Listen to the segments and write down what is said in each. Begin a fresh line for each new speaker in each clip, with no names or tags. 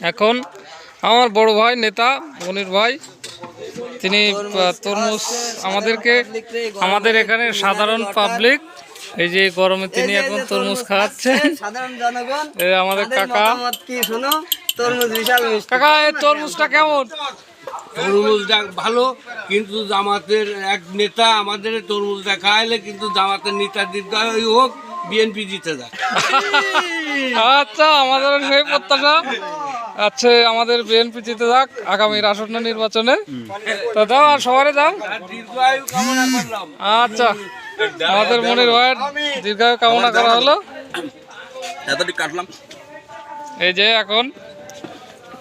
এখন আমার বড় ভাই নেতা মনির ভাই তিনি তরমুজ আমাদেরকে আমাদের এখানে সাধারণ পাবলিক এই যে গরমে তিনি এখন তরমুজ খাওয়াচ্ছেন
সাধারণ জনগণ
এ আমাদের কাকা।
কি শোনো? তরমুজ বিশাল
কাকা এই তরমুজটা কেমন?
তরমুজটা ভালো কিন্তু জামাতের এক নেতা আমাদের তরমুজটা খাইলে কিন্তু জামাতের নেতা দিতে হোক বিএনপি জিতে যায়।
আচ্ছা আমাদের সেই প্রত্যাশা। আচ্ছা আমাদের বিএনপি জিতে যাক আগামীর আসন্ন নির্বাচনে। তো দাও আর সবারে দাও।
দীর্ঘায়ু কামনা করলাম
আচ্ছা আমাদের মনির ভাইয়ের দীর্ঘায়ু কামনা করা হলো।
এতটি কাটলাম।
এই যে এখন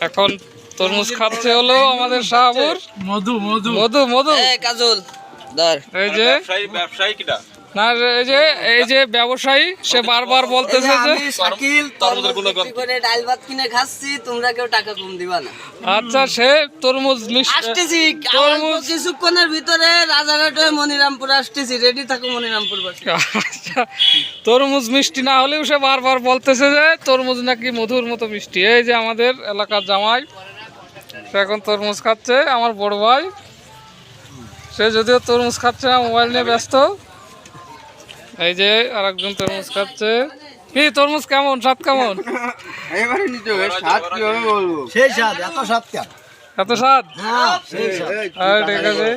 এখন তরমুজ খাচ্ছে হলো আমাদের শাহপুর
মধু মধু।
মধু মধু।
কাজল
এই যে
ব্যবসায়ী ব্যবসায়ী কিটা?
না এই যে এই যে ব্যবসায়ী সে বারবার বলতেছে যে
শাকিল
তরমুজের
তরমুজ
গুণগান।
করে ডাল ভাত কিনে খাচ্ছি তোমরা কেউ টাকা কম দিবা না।
আচ্ছা সে তরমুজ মিষ্টি
আসতেছি
তরমুজ
কিছুক্ষণের ভিতরে রাজারহাট হয়ে মনিরামপুর আসতেছি রেডি থাকো মনিরামপুর বাসী।
আচ্ছা, তরমুজ মিষ্টি না হলেও সে বারবার বলতেছে যে তরমুজ নাকি মধুর মতো মিষ্টি। এই যে আমাদের এলাকার জামাই সে এখন তরমুজ খাচ্ছে আমার বড় ভাই। সে যদিও তরমুজ খাচ্ছে না মোবাইল নিয়ে ব্যস্ত। এই যে আরেকজন তরমুজ খাচ্ছে। কি তরমুজ কেমন? স্বাদ কেমন?
এবারে নিতে হবে স্বাদ কি হবে বলব?
সেই স্বাদ এত স্বাদ কেন?
এত স্বাদ?
হ্যাঁ
হ্যাঁ ঠিক আছে।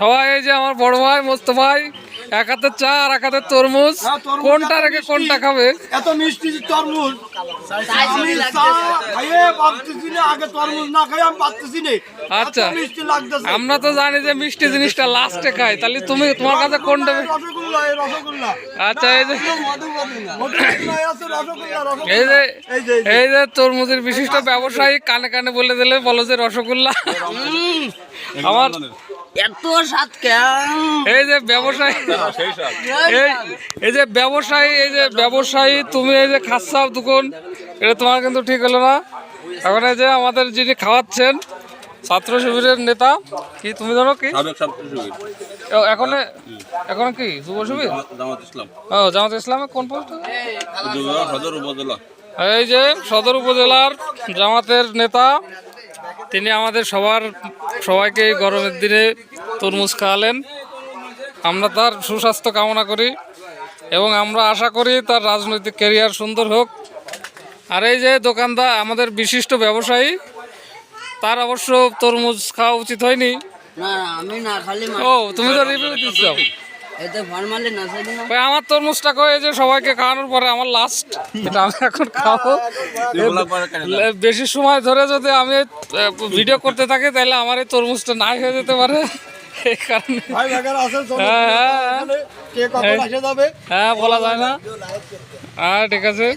সবাই এই যে আমার বড় ভাই মস্ত ভাই। এক হাতে চা আর এক হাতে তরমুজ। কোনটা রেখে কোনটা খাবে?
এত মিষ্টি তরমুজ। আমি খাইয়ে ভাবতেছি না আগে তরমুজ না খাই আমি পারতেছি না।
আচ্ছা।
মিষ্টি লাগতেছে।
আমরা তো জানি যে মিষ্টি জিনিসটা লাস্টে খাই তাহলে তুমি তোমার কাছে কোনটা
রসগোল্লা এই রসগোল্লা।
আচ্ছা এই যে এই যে।
এই যে
তরমুজের বিশিষ্ট ব্যবসায়ী কানে কানে বলে দিলে বলো যে রসগোল্লা। আমার
এত স্বাদ
এই যে ব্যবসায়ী এই এই যে ব্যবসায়ী এই যে ব্যবসায়ী তুমি এই যে খাচ্ছাও এটা তোমার কিন্তু ঠিক হলো না। এখন এই যে আমাদের যিনি খাওয়াচ্ছেন ছাত্র শিবিরের নেতা কি তুমি জানো কি? এখন এখন কি যুব শিবির?
জামাত ইসলাম।
ও জামাত ইসলামে কোন পোস্ট?
উপজেলা সদর উপজেলা।
এই যে সদর উপজেলার জামাতের নেতা তিনি আমাদের সবার সবাইকে গরমের দিনে তরমুজ খাওয়ালেন। আমরা তার সুস্বাস্থ্য কামনা করি এবং আমরা আশা করি তার রাজনৈতিক ক্যারিয়ার সুন্দর হোক। আর এই যে দোকানদার আমাদের বিশিষ্ট ব্যবসায়ী তার অবশ্য তরমুজ খাওয়া উচিত হয়নি। ও তুমি তো রিভিউ দিচ্ছ আমার তরমুজটা কয়ে যে সবাইকে খাওয়ানোর পরে আমার লাস্ট এটা আমি এখন খাব। বেশি সময় ধরে যদি আমি ভিডিও করতে থাকি তাহলে আমার এই তরমুজটা নাই হয়ে যেতে পারে। হ্যাঁ, হ্যাঁ, হ্যাঁ। হ্যাঁ বলা যায় না। হ্যাঁ ঠিক আছে।